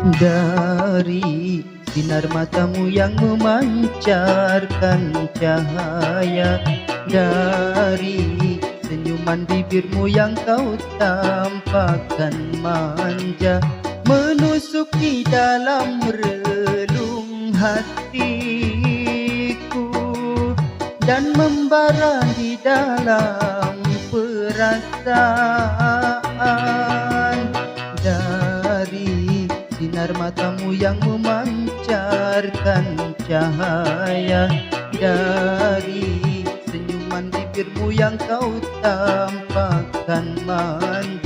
Dari sinar matamu yang memancarkan cahaya. Dari senyuman bibirmu yang kau tampakkan manja Menusuk di dalam relung hatiku Dan membara di dalam perasaan. Dari sinar matamu yang memancarkan cahaya. Dari senyuman bibirmu yang kau tampakkan manja